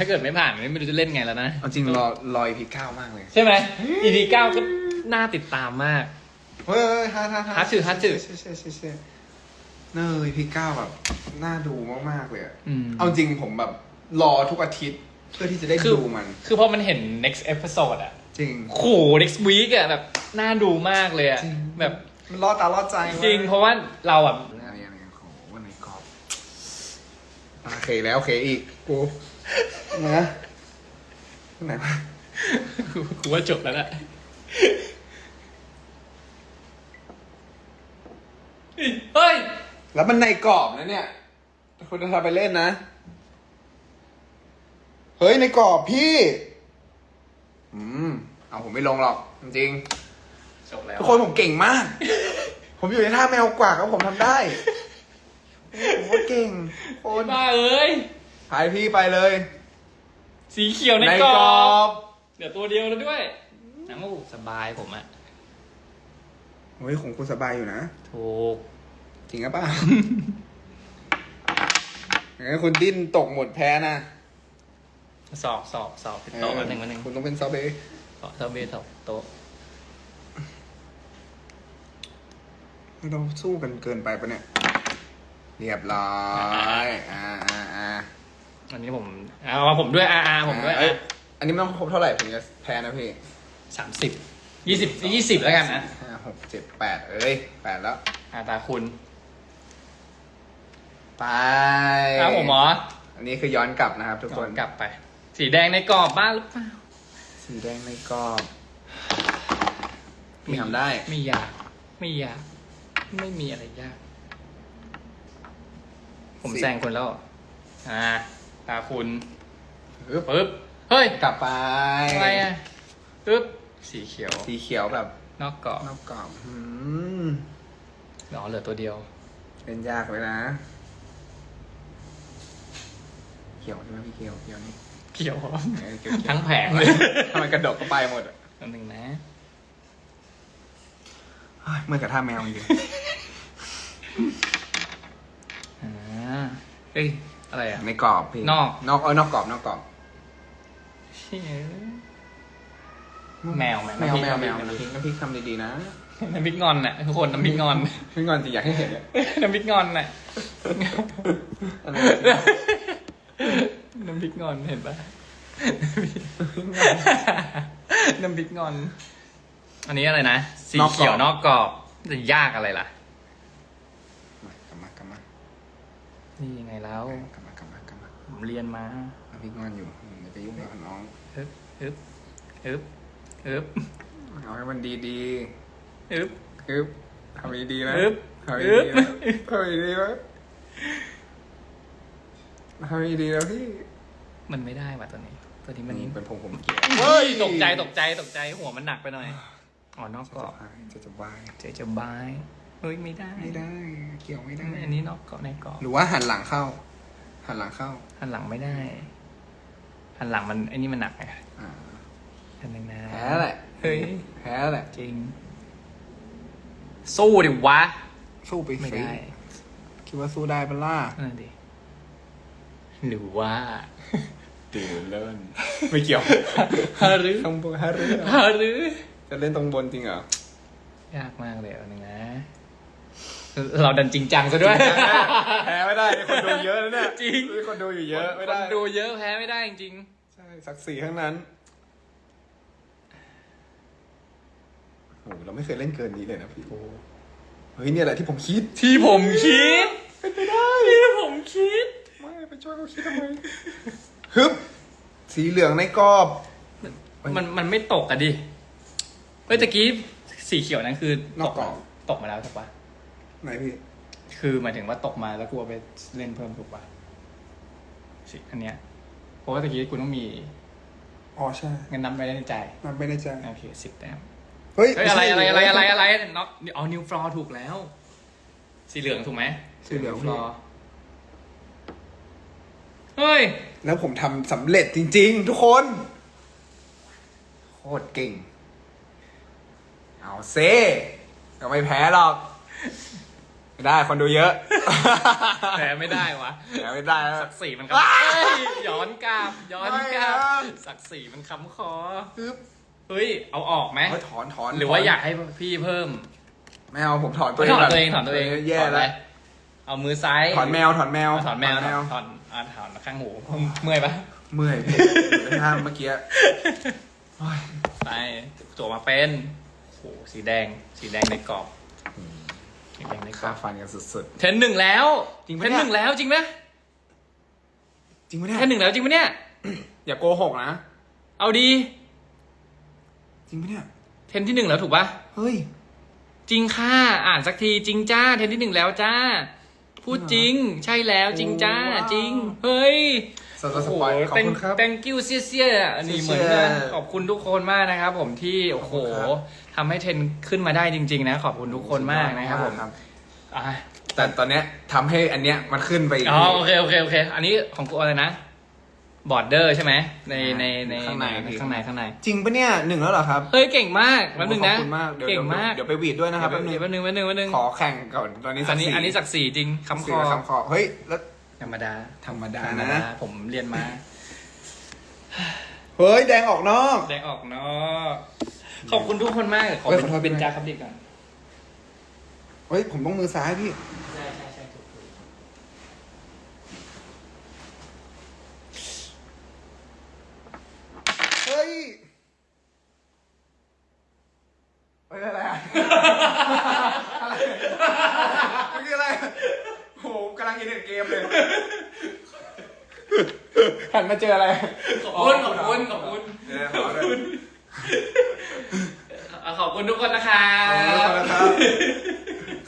ถ้าเกิดไม่ผ่านไม่รู้จะเล่นไงแล้วนะ เอาจริงรอรอ EP เก้ามากเลย ใช่ไหม EP เก้าก็น่าติดตามมาก เฮ้ยเฮ้ยฮาฮาฮัทสึฮัทสึ ใช่ใช่ใช่ใช่เนอ EP เก้าแบบน่าดูมากๆเลยอะอืม เอาจริงผมแบบรอทุกอาทิตย์เพื่อที่จะได้คือ ดูมัน คือพอมันเห็น next episode อะจริง โห next week อะแบบน่าดูมากเลยอะจริง แบบมันล่อตาล่อใจจริงเพราะว่าเราแบบอันนี้อันนี้โอ้โหวันในกรอบโอเคแล้วโอเคอีกกู นะไหนวะกูว่าจบแล้วแหละเฮ้ย แล้วมันในกรอบนะเนี่ย คุณจะทำไปเล่นนะ เฮ้ยในกรอบพี่ อืม เอาผมไม่ลงหรอก จริงจบแล้วๆทุกคนผมเก่งมาก ผมอยู่ในท่าแมวกว่าก็ผมทำได้ ผมว่าเก่ง โคโอ้นบ้าเอ้ย พายพี่ไปเลยสีเขียวในในกรกรออบบเดี๋ยวตัวเดียวแล้วด้วยน้ำมูกสบายผมอะเฮ้ยของคุณสบายอยู่นะ ถูก จริงหรือเปล่างั้นคุณดิ้นตกหมดแพ้นะ สอบสอบสอบติดต่อมาหนึ่งมาหนึ่งคุณต้องเป็นซอฟเบย์ขอเซอร์เบย์ถกโต๊ะเราสู้กันเกินไปปะเนี่ย เรียบร้อย อ่า อ่าอ่าอันนี้ผมเอามาผมด้วยอาอาผมด้วยเอ้ยอันนี้ไม่ต้องครบเท่าไหร่ผมจะแพ้นะพี่สามสิบยี่สิบยี่สิบแล้วกันนะห้าหกเจ็ดแปดเอ้ยแปดแล้วอาตาคุณไปครับผมหมออันนี้คือย้อนกลับนะครับ ทุกคนกลับไป สีแดงในกรอบบ้านหรือเปล่าสีแดงในกรอบพี่ทำได้ไม่ยาก ไม่ยาก ไม่มีอะไรยาก ผมสิแซงคนแล้วอ่า ตาคุณปึ๊บปึ๊บเฮ้ยกลับไปอะไรอะปึ๊บสีเขียว สีเขียวแบบนอกกรอบนอกกรอบอืมอ๋อเหลือตัวเดียว เป็นยากเลยนะ เขียวใช่ไหมพี่เขียวเขียวนี่เขียวเออเขียวๆทั้งแผงเลยทำไมกระดกก็ไปหมดอะอันหนึ่งนะเฮ้ยเมื่อกับท่าแมวจริงอ่าเอ้ย อะไรอะๆในกรอบพี่นอก นอกเออนอกกรอบนอกกรอบ เชี่ยแมวไหมแมวแมวแมวน้ำพริกน้ำพริกทำดีๆนะน้ำพริกงอนน่ะทุกคนน้ำพริกงอนพี่งอนจะอยากให้เห็นเลยน้ำพริกงอนน่ะอันน้ำพริกงอนเห็นปะน้ำพริกงอน อันนี้อะไรนะ สีเขียวนอกกรอบจะยากอะไรล่ะ กลับมากลับมา นี่ยังไงแล้วกลับมากลับมากลับมาผมเรียนมาพริกงอนอยู่อย่าไปยุ่งกับน้องอึ๊บอึ๊บอึ๊บอึ๊บเอาให้มันดีดีอึ๊บๆคือทำดีๆนะอึ๊บทำอึ๊ดีบๆนะทำดีๆนะทำดีๆนะพี่ มันไม่ได้ว่ะตัวนี้ ตัวนี้มันเป็นผมผมเกลียดเฮ้ยตกใจตกใจตกใจหัวมันหนักไปหน่อยอ๋อนอกกรอจะจะวายเจจะบาย เฮ้ยไม่ได้ ไม่ได้ เกี่ยวไม่ได้ อันนี้นอกกรอบในกรอบหรือว่าหันหลังเข้า หันหลังเข้า หันหลังไม่ได้ หันหลังมันไอ้นี่มันหนักไงอ่าอันหนึ่งนะแพ้แหละเฮ้ยแพ้แหละ จริง สู้ดิวะ สู้ไปไม่สิได้คิดว่าสู้ได้ปะล่ะนั่นดิหรือว่าตื่นเล่นไม่เกี่ยวฮารือข้างบนฮารือฮารือจะเล่นตรงบนจริงเหรอ ยากมากเลยอันหนึ่งนะ เราดันจริงจังซะด้วย แพ้ไม่ได้คนดูเยอะนะเนี่ยจริง มีคนดูอยู่เยอะไม่คได้นดูเยอะแพ้ไม่ได้จริงใช่สักสีทั้งนั้นโอ้โหเราไม่เคยเล่นเกินนี้เลยนะพี่เฮ้ยเนี่ยแหละที่ผมคิดๆที่ผมคิดเป็นไปได้ที่ผมคิด ไม่ไปช่วยเขาคิดทำไมฮึบสีเหลืองในกรอบ มันมันไม่ตกอะดิเฮ้ยตะกี้สีเขียวนั้นคือนอกกรอบตกมาแล้วถูกปะ ไหนพี่ คือหมายถึงว่าตกมาแล้วกลัวไปเล่นเพิ่มถูกปะสิอันเนี้ยเพราะว่าตะกี้กูต้องมีอ๋อใช่เงินนับไว้ในใจนับไม่ได้ใจโอเคสิบแต้มเฮ้ยเฮ้ยอะไรอะไรอะไรอะไรอะไรน็อกเอานิวฟลอร์ถูกแล้ว สีเหลืองถูกไหมสีเหลืองฟลอร์เฮ้ย แล้วผมทำสำเร็จจริง ๆ ทุกคน โคตรเก่ง เอาเซ่ก็ไม่แพ้หรอก ไม่ได้คนดูเยอะ แต่ไม่ได้วะแต่ไม่ได้แล้วศักดิ์ศรีมันคำเฮ้ยย้อนกลับย้อนกไม่ลับเอาศักดิ์ศรีมันคำคอปึ๊บเฮ้ยเอาออกไหมเฮ้ยถอนถอนหรือว่าอยากให้พี่เพิ่มไม่เอาผมถอนตัวถอนก่ตัวเองถอนตัวเองแย่ถอนแล้วไปเอามือซ้ายถอนแมวถอนแมวถอนแมวแมวถอนอ่าถอนข้างหูเมื่อยปะเมื่อยพี่ห้ามเมื่อกี้โอ้ยไปตัวมาเป็นโอ้โหสีแดงสีแดงในกรอบ สีแดงในกรค่าอบฟันกันสุด เทรนหนึ่งแล้วจริงปะเทรนเนี่ยหนึ่งแล้วจริงไหมๆ จริงไหมเนี่ยเทรนหนึ่งแล้วจริงไหมเนี่ย อย่าโกหกนะ เอาดีจริงไหมเนี่ย เทรนที่หนึ่งแล้วถูกปะเฮ้ย จริงค่ะอ่านสักทีจริงจ้าเทรนที่หนึ่งแล้วจ้า พูดจริงใช่แล้วจริงจ้า ว้าว จริง เฮ้ยสปสปอยขอบคุณครับโโห thank you เสียเสียอันนี้เหมือนกันเสียๆขอบคุณทุกคนมากนะครับผมที่ โอ้โห ขอบคุณครับ ทำให้เทรนขึ้นมาได้จริง ๆ นะ ขอบคุณทุกคนมากนะครับผมอะแต่ตอนเนี้ยทำให้อันเนี้ยมันขึ้นไปอีกอ๋อโอเคโอเคโอเค อันนี้ของกูอะไรนะบอร์เดอร์ใช่ไหมในในในข้างในพี่ข้างในข้างใน จริงปะเนี่ยหนึ่งแล้วเหรอครับเฮ้ยเก่งมากแป๊บนึงนะขอบคุณมากเดี๋ยวเก่งมากเดี๋ยวไปหวีดด้วยนะครับแป๊บนึงเดี๋ยวแป๊บนึงแป๊บนึงแป๊บนึงขอแข่งก่อนตอนนี้อันนี้สักสี่อันนี้ศักดิ์ศรีจริงคำคสี่อกับคำคอเฮ้ยแล้วธรรมดาธรรมดาธรรมนะดาผมเรียนมาเฮ้ยแดงออกนอก แดงออกเนาะ ขอบคุณทุกคนมาก ขอเฮ้ยเป็นขอโทษ เป็นด้วยจาครับดิก่อนเฮ้ย ผมต้องมือซ้ายพี่ ใช่ใช่ใช่ถูกถูกเฮ้ยเฮ้ยอะไรอะ อะไรมันคืออะไรโหกำลังอินเทอร์เกมเลยหันมาเจออะไร ขอบคุณขอบคุณขอบคุณ เดี๋ยวขอด้วย อะขอบคุณทุกคนนะคะขอบคุณนะครับ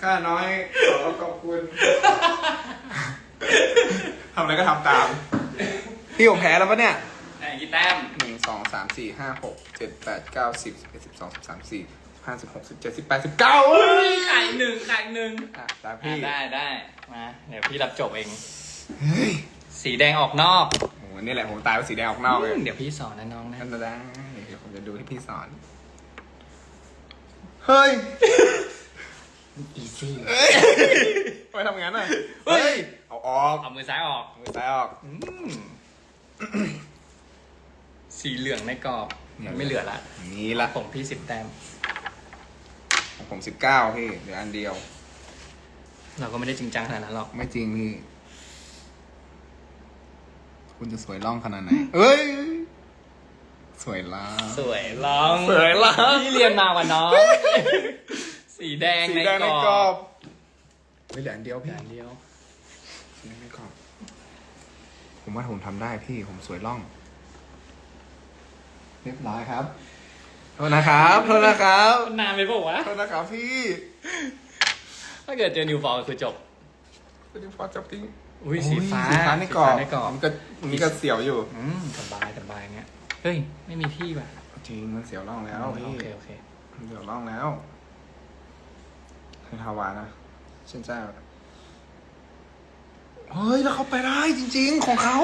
ค่าน้อย ขอขอบคุณ ทำอะไรก็ทำตาม พี่ผมแพ้แล้วปะเนี่ยไหนกี่แต้มหนึ่งสองสามสี่ห้าหกเจ็ดแปดเก้าสิบสิบเอ็ดสิบสองสิบสามสี่ห้าสิบหกสิบเจ็ดสิบแปดสิบเก้าเฮ้ยไข่หนึ่งไข่หนึ่งอะตามอะพี่ได้ได้มา เดี๋ยวพี่รับจบเอง เฮ้ยสีแดงออกนอกโอ้โหนี่แหละผมตายเป็นสีแดงออกนอกเลย เดี๋ยวพี่สอนนะน้องนะนั่นได้เดี๋ยวผมจะดูที่พี่สอน เฮ้ยอีซี่ไปทำงานหน่อยเฮ้ย เอาออก เอามือซ้ายออกมือซ้ายออกอืมสีเหลืองในกรอบมันไม่เหลือละนี่ละผมพี่สิบแต้มของผมสิบเก้าพี่เหลืออันเดียว เราก็ไม่ได้จริงจังขนาดนั้นหรอก ไม่จริงพี่ คุณจะสวยล่องขนาดไหนเอ้ย สวยล่องสวยล้องสวยล้องพี่เรียนมากว่าน้อง สีแดงสีในแดงกในรกรออบบไม่เหลืออันเดียวพี่อย่างเดียว สีแดงในกรอบ ผมว่าผมทำได้พี่ผมสวยล่อง เรียบร้อยครับโทษนะครับโทษนะครับนานไปปะวะ โทษนะครับพี่ถ้าเกิดเจอนิวฟอลคือจบ เป็นฟอร์จับติ้งอุ้ยสีฟ้าสีฟ้าในกรอบสีฟ้าในกรอบ มันก็มันก็เสียวอยู่ อืมสบายสบายเงี้ย เฮ้ย ไม่มีที่ว่ะจริงมันเสียวล่องแล้วโอพี่เคโอเคมันเสียวล่องแล้วคือฮาวานะเช่นเจ้าเฮ้ยแล้วเขาไปได้จริง ๆ ของเขา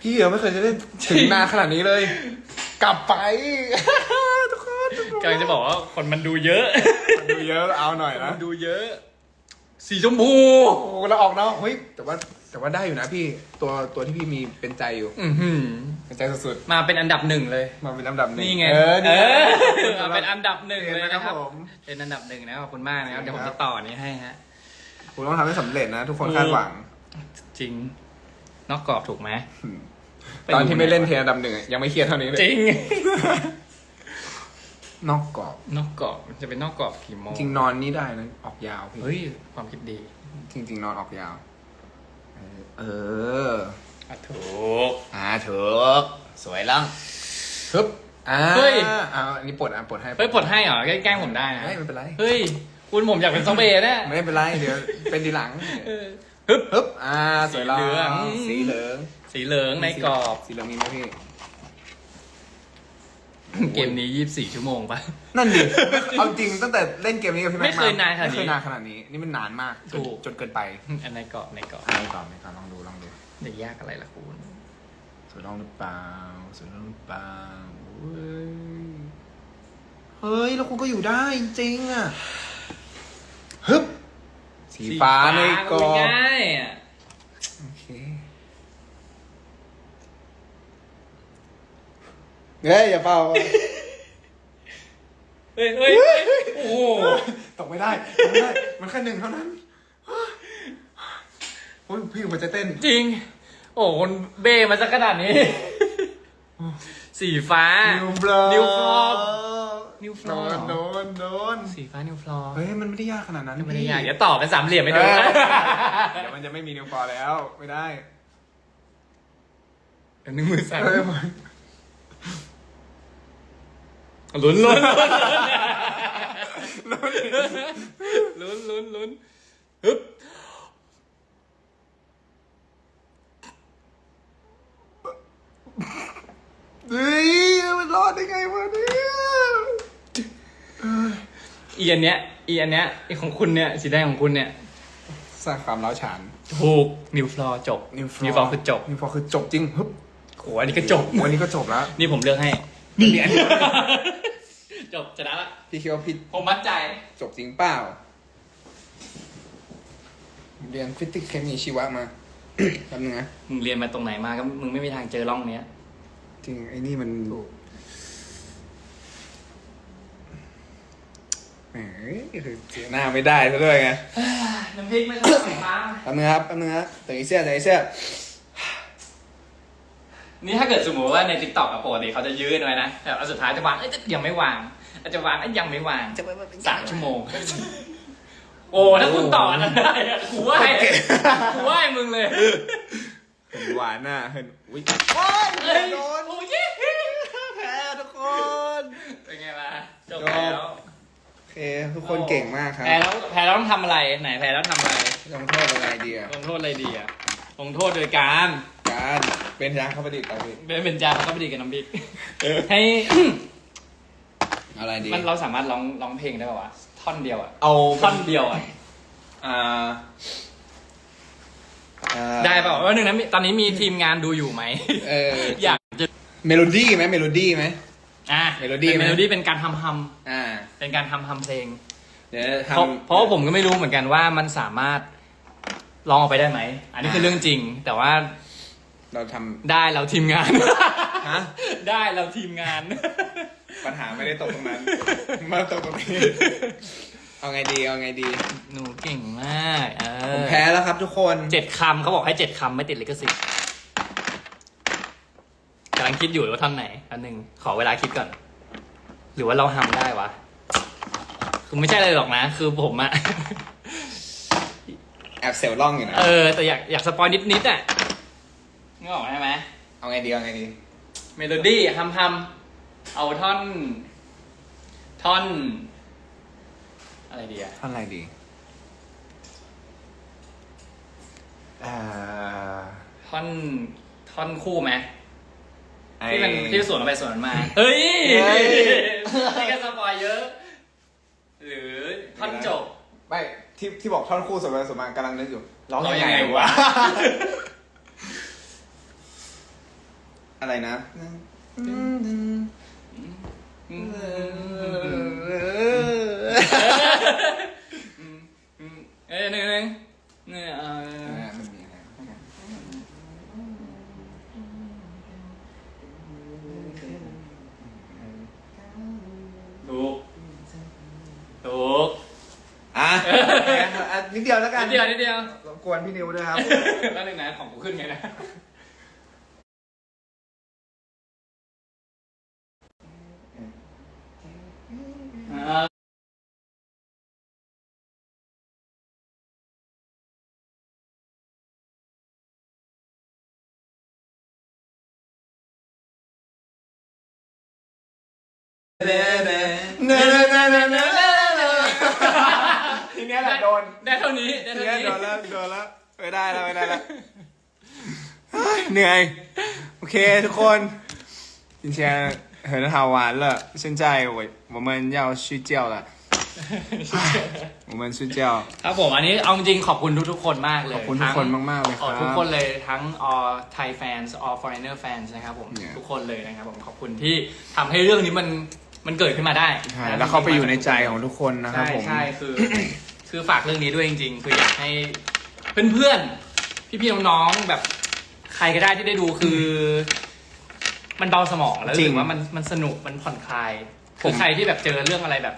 พี่เอ๋ไม่เคยจะได้ถึงนานขนาดนี้เลย กลับไป ทุกคนทุกคนกำลังจะบอกว่าคนมันดูเยอะ ดูเยอะเอาหน่อยคนนะมันดูเยอะ สีชมพู โอ้โหแล้วออกเนาะเฮ้ยแต่ว่า แต่ว่าได้อยู่นะพี่ตัวตัวที่พี่มีเป็นใจอยู่อือหือเป็นใจสุดมาเป็นอันดับหนึ่งเลย ๆมาเป็นลำดับหนึ่งนี่ไงเออเอนี่อมาเป็นอันดับหนึ่งเลยนะครับผม เป็นอันดับหนึ่งนะขอบคุณมากนะครับเดี๋ยวผมครัจะบต่อนี้ให้ฮะคุณต้องทำให้สำเร็จนะ ทุกคนคาดหวัง จริง นอกกรอบถูกไหมตอนที่ไม่เล่นเทอันดับหนึ่งอะยังไม่เครียดเท่านี้เลยจริง นอกกรอบนอกกรอบจะเป็นนอกกรอบกี่โมงจริงนอนนี่ได้นะออกยาวพี่เฮ้ยความคิดดี จริง ๆ นอนออกยาว เออเอออะถูกอ่าถูกสวยลังฮึบอ่าเฮ้ยอ่าอันนี้ปลดอะปลดให้เฮ้ยปลดให้เหรอแกล้งผมได้นะเฮ้ยไม่เป็นไรเฮ้ยคุณผมอยากเป็นซอมเบย์แน่ไม่เป็นไรเดี๋ยวเป็นทีหลังเออฮึบฮึบอ่าสวยลังสีเหลืองสีเหลืองสีเหลืองในกรอบสีเหลืองมีไหมพี่ เกมนี้24ชั่วโมงปะ นั่นดิ เอาจริงตั้งแต่เล่นเกมนี้กับพี่แม็กไม่เคยนานขนาดนี้ไม่เคยนานขนาดนี้ นี่มันนานมากจนถูก จนเกินไปอันในกรอบในกรอบอ่าก่อนไม่ก่อนลองดูลองดูเดี๋ยวยากอะไรล่ะคุณสวยลองหรือเปล่าสวยลองหรือเปล่าเฮ้ยเฮ้ย แล้วคุณก็อยู่ได้จริงๆอะฮึบสีฟ้าในกรอบ ง่ายๆอะ โอเค เฮ้ยอย่าเป่า เฮ้ยเฮ้ยเฮ้ยโอ้โหตกไม่ได้ตกไม่ได้ มันแค่หนึ่งเท่านั้นโอ้ยพี่มันจะเต้น จริง โอ้โหคนเบมาสักขนาดนี้ สีฟ้า นิวบลอนิวฟลอร์ นิวฟลโดอร์นโดนโดนสีฟ้านิวฟลอร์เฮ้ย มันไม่ได้ยากขนาดนั้นไม่ได้พี่ยากเดี๋ยวต่อเป็นสามเหลี่ยมไม่เอดูอนะเดี๋ยวมันจะไม่มีนิวฟลอร์แล้ว ไม่ได้อันนึงมือสั่นเฮ้ย ลุ้นลุ้นลุ้นลุ้นลุ้นฮึบเฮ้ยมันรอดได้ไงวะเนี่ยอีอันเนี้ยอีอันเนี้ยอีของคุณเนี่ยสีแดงของคุณเนี่ยสร้างความร้าวฉานถูกนิวฟลอร์จบนิวฟลอร์นิวฟลอร์คือจบนิวฟลอร์คือจบจริงฮึบโหอันนี้ก็จบวันนี้ก็จบแล้ว นี่ผมเลือกให้ นี่อันนี้จบชนะละพี่คิดว่าพี่ผมมั่นใจ จบจริงเปล่า เรียนฟิสิกส์เคมีชีวะมา แป๊บนึงนะ มึงเรียนมาตรงไหนมาก็มึงไม่มีทางเจอร่องเนี้ย จริง ไอ้นี่มันแหมเสียหน้าไม่ได้ซะด้วยไงน้ำพริกไม่ต้องใส่มาแป๊บนึงครับแป๊บนึงครับแต่อีเสื้อแต่อีเสื้อ นี่ถ้าเกิดสมมติว่าในทิกตอกอะปกติเขาจะยืดไว้นะแต่เอาสุดท้ายจะวางเอ้ยยังไม่วางอาจจะวางเอ้ยยังไม่วางจะไปว่าเป็นสามชั่วโมง โอ้ถ้าคุณต่ออันนั้นได้อะกูว่าให้กูว่าให้มึงเลยเห็นหวานน่ะเห็นอุ้ยเฮ้ยโดนโอ้ยแพ้ทุกคนเป็นไงล่ะจบแล้วโอเคทุกคนเก่งมากครับแพ้แล้วแพ้แล้วต้องทำอะไรไหนแพ้แล้วทำอะไรลงโทษอะไรดีอะลงโทษอะไรดีอะลงโทษโดยการ การเป็นยางเข้าประดิษฐ์เอาพี่เป็นเป็นจานเขาไม่ดีกับน้ำพริกให้ อะไรดีมันเราสามารถร้องร้องเพลงได้ป่าวะท่อนเดียวอะเอาท่อนเดียวอะอ่าอ่าได้ป่าวว่าหนึ่งนะมีตอนนี้มีทีมงานดูอยู่ไหม เอออยากจะเมโลดี้ไหมเมโลดี้ไหม อะเมโลดี้ไหม เมโลดี้เป็นการทำฮัมอ่า เป็นการทำฮัมเพลง เดี๋ยวเพราะทำเพราะว่าผมก็ไม่รู้เหมือนกันว่ามันสามารถลองออกไปได้ไหม อันนี้คือเรื่องจริง แต่ว่า เราทได้เราทีมงาน ฮะ ได้เราทีมงานำปัญหาไม่ได้ตกตรงนั้น มาตกตรงนี้ เอาไงดีเอาไงดี หนูเก่งมากเออผมแพ้แล้วครับทุกคน เจ็ดคำเขาบอกให้เจ็ดคำไม่ติดลิขสิทธิ์กำลังคิดอยู่ว่าท่อนไหน อันหนึ่งขอเวลาคิดก่อน หรือว่าเราทำได้วะคือไม่ใช่อะไรหรอกนะ คือผมอะ แอบเซลล่องอยู่นะ เออ แต่อยากอยากสปอยนิดนิดๆอะ นึกออกใช่ไหมเอาไงดีเอาไงดี เมโลดี้ทำทำเอาท่อน ท่อน อะไรดีอะท่อนอะไรดีอ่าท่อน ท่อนคู่ไหมไอ้ ที่มันที่สวนไปสวนมา เฮ้ยเฮ้ย นี่ก็สปอยเยอะ หรือท่อนจบ ไม่ที่ที่บอกท่อนคู่สมมาสมมากำลังนึกอยู่ร้องร้องยังไงยังไงวะวะ อะไรนะเอ้ยหนึ่งหนึ่งเนี่ยเออมันมีอะไรถูกถูกอะอะนิดเดียวแล้วกันนิดเดียวนิดเดียวรบกวนพี่นิวด้วยครับ แล้วหนึ่งนะของกูขึ้นไงนะ ทีเนี้ยแหละโดน ได้เท่านี้ ได้ ที เท่า เนี้ย นี้ โดนแล้วโดนแล้วไม่ได้แล้วไม่ได้แล้วเฮ้ยเหนื่อย โอเคทุกคน今天很好玩了现在我我们要睡觉了我们睡觉 ครับผม อันนี้เอาจริงๆขอบคุณทุกๆคนมากเลย ขอบคุณทุกคนมากๆเลยค อ๋ รั อบ ทุกคนเลยทั้ง all Thai fans all foreigner fans นะครับผม เนี่ย ทุกคนเลยนะครับผมขอบคุณที่ทำให้เรื่องนี้มัน มันเกิดขึ้นมาได้ใช่แล้วเข้าไปอยู่ในใจของทุกคนนะครับใช่ผม ใช่คือ คือฝากเรื่องนี้ด้วยจริง ๆ คืออยากให้เพื่อนๆพี่ๆน้องๆแบบใครก็ได้ที่ได้ดูคือ มันเบาสมองแล้วจริรู้งสึกว่ามันมันสนุกมันผ่อนคลายผม คือใครที่แบบเจอเรื่องอะไรแบบ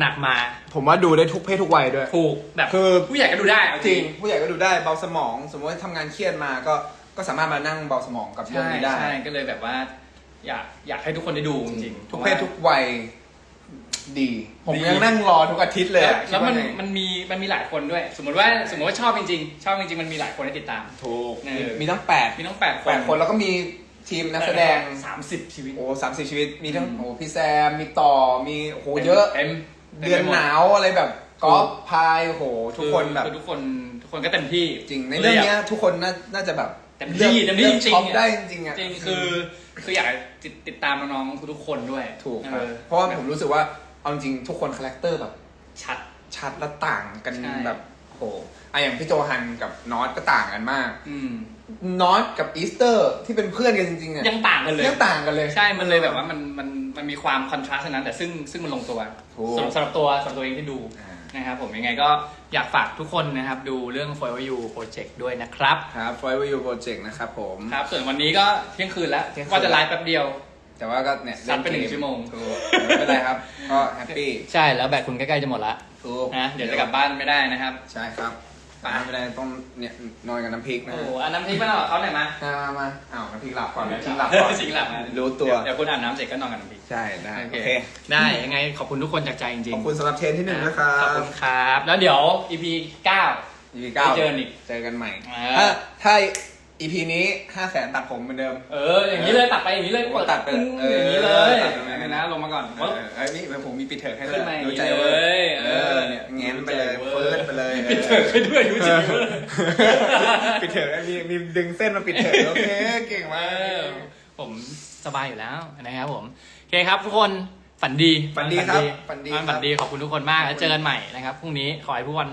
หนักๆมาผมว่าดูได้ทุกเพศทุกวัยด้วย ถูกแบบคือ ผู้ใหญ่ก็ดูได้เอาจริงผู้ใหญ่ก็ดูได้เบาสมอง สมมติว่าทำงานเครียดมาก็ก็สามารถมานั่งเบาสมองกับเรื่องใช่นี้ได้ ใช่ก็เลยแบบว่า อยากอยากให้ทุกคนได้ดูจริงๆทุกเพศทุกวัยดี ผมดียังนั่งรอทุกอาทิตย์เลยแล้วอะแล้วมันคิดาไงมันมีมันมีหลายคนด้วย สมมติว่าสมมติว่าชอบจริงๆ ชอบจริงๆ มันมีหลายคนให้ติดตาม ถูกเออ มีทั้งแปดมีต้องแปดคนแปดคนแล้วก็มีทีมนักแสดง สามสิบชีวิตโอ้สามสี่ชีวิต มีทั้งอืมโอ้พี่แซม มีต่อ มีโอ้โหเยอะ เต็มเดือนหนาวอะไรแบบกอล์ฟพายโอ้โหทุกคนแบบ อทุกคนทุกคนก็เต็มที่จริง ในเรื่องเนี้ยทุกคนน่าน่าจะแบบเต็มที่ลือกเต็มที่ลือกจริงๆช็อปอะได้จริงๆอะจริงคือ คืออยากติดติดตามน้องๆทุกๆคนด้วยถูกครับออเพราะว่าผมรู้สึกว่าเอาจริงๆทุกคนคาแรคเตอร์แบบ ชัด ชัดและต่างกันใช่ แบบโหอะอย่างพี่โจฮันกับนอตก็ต่างกันมากอืมนอตกับอีสเตอร์ที่เป็นเพื่อนกันจริงๆเนี่ยยังต่างกันเลย ยังต่างกันเลย ใช่ มันเลยแบบว่ามันมันมันมีความคอนทราสต์นั้น แต่ซึ่งซึ่งมันลงตัวถูก สำหรับสำหรับตัวสำหรับตัวเองที่ดู อ่า นะครับผมยังไงก็อยากฝากทุกคนนะครับ ดูเรื่อง For You Project ด้วยนะครับ ครับ Forever You Project นะครับผมครับ ส่วนวันนี้ก็เที่ยงคืนแล้วเที่ยงคืนว่าจะไลฟ์แป๊บเดียว แต่ว่าก็เนี่ยซัดไปหนึ่งเล่กชั่วโมง ถูกไม่เป็นไรครับ ก็แฮปปี้ใช่แล้วแบตคุณใกล้ๆจะหมดละถูกนะเดี๋ยวจะกลับบ้านไม่ได้นะครับ ใช่ครับ ไปไม่เป็นไรต้องเนี่ยนอนกับน้ำพริกนะโอ้ฮะโหอันน้ำพริกมาเอาเขาหน่อยมามามามาอ้าวน้ำพริกหลับก่อนน้ำพริกหลับก่อน สิงหลับมารู้ตัว เดี๋ยวคุณอาบน้ำเสร็จก็นอนกับน้ำพริก ใช่ได้โอโอเค เคได้ยังไงขอบคุณทุกคนจากใจจริงขอบคุณสำหรับเทรนที่หนึ่งนะครัขอบบคุณครับ แล้วเดี๋ยว EP 9 EP เก้าเจอกันอีกเจอกันใหม่ อ่า ถ้าถ้า EP นี้ห้าแสนตัดผมเหมือนเดิม เออ อย่างนี้เลยตัดไปอย่างนี้เลยโอ้ตัดไปอืมเอออย่างนี้เลยตัดไปเลยนะลงมาก่อนเออเอ้ยนี่ผมมีปิดเถิกให้ด้วยขึ้นมาอย่างดูนี้ใจเลเว้ยยเออเนี่ยแง้มไปเลยเฟิร์สไปเลยปิดเถอะไปด้วยดูจริงเลยปิดเถิกมีมีดึงเส้นมาปิดเถิกโอเคเก่งเอมากอผมสบายอยู่แล้วนะครับผม โอเคครับทุกคนฝันดีฝันดีครับฝันดีครับ ฝันดีขอบคุณทุกคนมากแล้วเจอกันใหม่นะครับพรุ่งนี้ขอให้ทุกวัน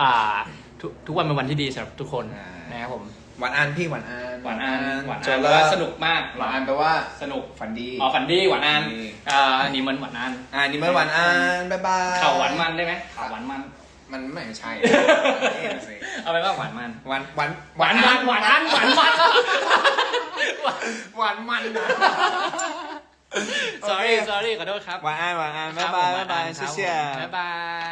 อ่าทุกทุกวันเป็นวันที่ดีสำหรับทุกคนนะครับผม หวานอันพี่หวานอันหวานอันหวานจอันนแล้วว่าสนุกมากหวานอันแปลว่าสนุกฝันดีอ๋อฝันดีหวานอันนี่อ่าอันนี้มันหวานอันอ่านี่เมื่อหวานอันบ๊ายบายข่าวหวานมันได้ไหมข่าวหวานมัน มันไม่ใช่นี่สิเอาไปว่าหวานมันหวานหวานหวานมันหวานอันหวานมันหวานมันนะ sorry sorry ขอโทษครับหวานอันหวานอันคบ๊ารัยบผมบายบ๊ายบายหวานอันครับเชี่ยผมบ๊ายบาย